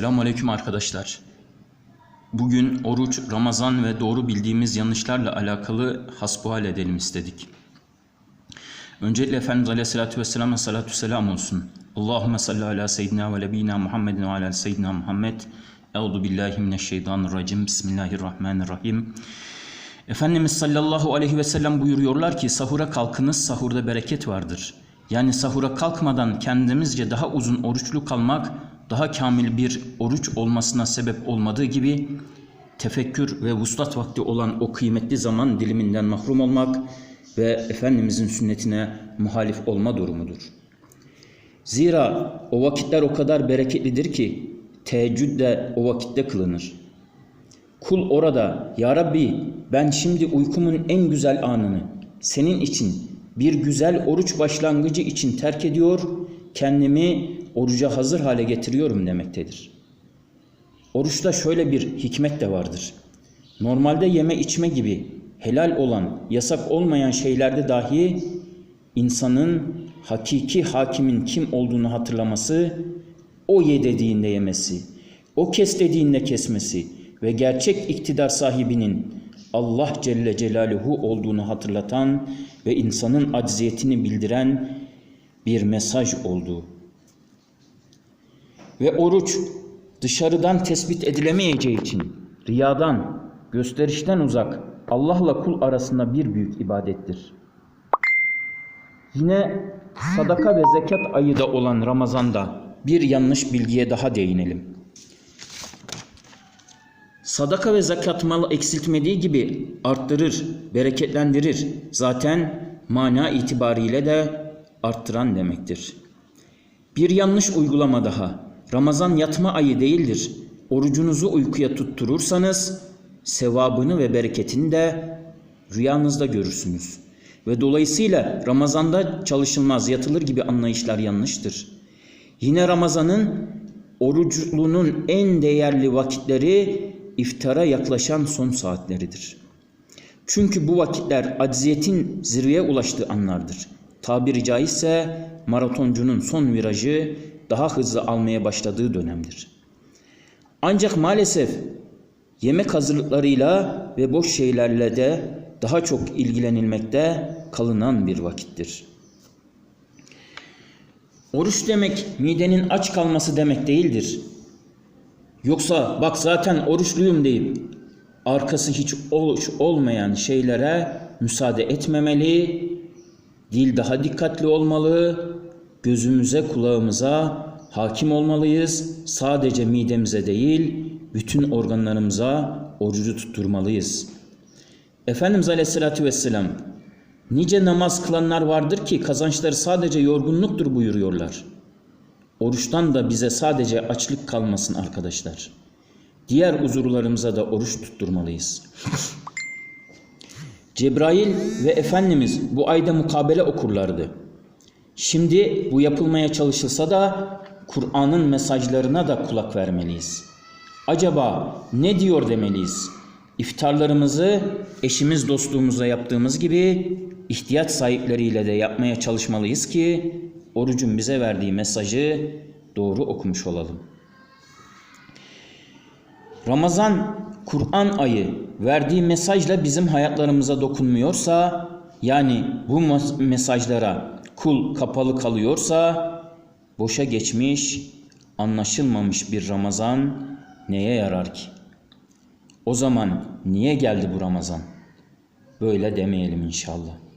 Selamünaleyküm arkadaşlar. Bugün oruç, Ramazan ve doğru bildiğimiz yanlışlarla alakalı hasbuhal edelim istedik. Öncelikle Efendimiz Aleyhisselatü Vesselam'a salatu selam olsun. Allahümme salli ala seyyidina ve nebina Muhammedin ve ala seyyidina Muhammed. Euzu billahi mineşşeytanirracim. Bismillahirrahmanirrahim. Efendimiz sallallahu aleyhi ve sellem buyuruyorlar ki sahura kalkınız sahurda bereket vardır. Yani sahura kalkmadan kendimizce daha uzun oruçlu kalmak daha kamil bir oruç olmasına sebep olmadığı gibi tefekkür ve vuslat vakti olan o kıymetli zaman diliminden mahrum olmak ve Efendimizin sünnetine muhalif olma durumudur. Zira o vakitler o kadar bereketlidir ki teheccüd de o vakitte kılınır. Kul orada ya Rabbi ben şimdi uykumun en güzel anını senin için bir güzel oruç başlangıcı için terk ediyor, kendimi oruca hazır hale getiriyorum demektedir. Oruçta şöyle bir hikmet de vardır. Normalde yeme içme gibi helal olan, yasak olmayan şeylerde dahi insanın hakiki hakimin kim olduğunu hatırlaması, o ye dediğinde yemesi, o kes dediğinde kesmesi ve gerçek iktidar sahibinin Allah Celle Celaluhu olduğunu hatırlatan ve insanın acziyetini bildiren bir mesaj olduğu. Ve oruç dışarıdan tespit edilemeyeceği için riyadan, gösterişten uzak Allah'la kul arasında bir büyük ibadettir. Yine sadaka ve zekat ayı da olan Ramazan'da bir yanlış bilgiye daha değinelim. Sadaka ve zekat malı eksiltmediği gibi arttırır, bereketlendirir. Zaten mana itibariyle de arttıran demektir. Bir yanlış uygulama daha. Ramazan yatma ayı değildir. Orucunuzu uykuya tutturursanız sevabını ve bereketini de rüyanızda görürsünüz. Ve dolayısıyla Ramazan'da çalışılmaz, yatılır gibi anlayışlar yanlıştır. Yine Ramazan'ın oruclunun en değerli vakitleri iftara yaklaşan son saatleridir. Çünkü bu vakitler acziyetin zirveye ulaştığı anlardır. Tabiri caizse maratoncunun son virajı daha hızlı almaya başladığı dönemdir. Ancak maalesef yemek hazırlıklarıyla ve boş şeylerle de daha çok ilgilenilmekte kalınan bir vakittir. Oruç demek midenin aç kalması demek değildir. Yoksa bak zaten oruçluyum deyip arkası hiç oluş olmayan şeylere müsaade etmemeli, dil daha dikkatli olmalı, gözümüze kulağımıza hakim olmalıyız. Sadece midemize değil, bütün organlarımıza orucu tutturmalıyız. Efendimiz Aleyhisselatü Vesselam nice namaz kılanlar vardır ki kazançları sadece yorgunluktur buyuruyorlar. Oruçtan da bize sadece açlık kalmasın arkadaşlar. Diğer uzurlarımıza da oruç tutturmalıyız. Cebrail ve Efendimiz bu ayda mukabele okurlardı. Şimdi bu yapılmaya çalışılsa da Kur'an'ın mesajlarına da kulak vermeliyiz. Acaba ne diyor demeliyiz? İftarlarımızı eşimiz dostluğumuzla yaptığımız gibi ihtiyaç sahipleriyle de yapmaya çalışmalıyız ki orucun bize verdiği mesajı doğru okumuş olalım. Ramazan Kur'an ayı verdiği mesajla bizim hayatlarımıza dokunmuyorsa yani bu mesajlara kul kapalı kalıyorsa boşa geçmiş, anlaşılmamış bir Ramazan neye yarar ki? O zaman niye geldi bu Ramazan? Böyle demeyelim inşallah.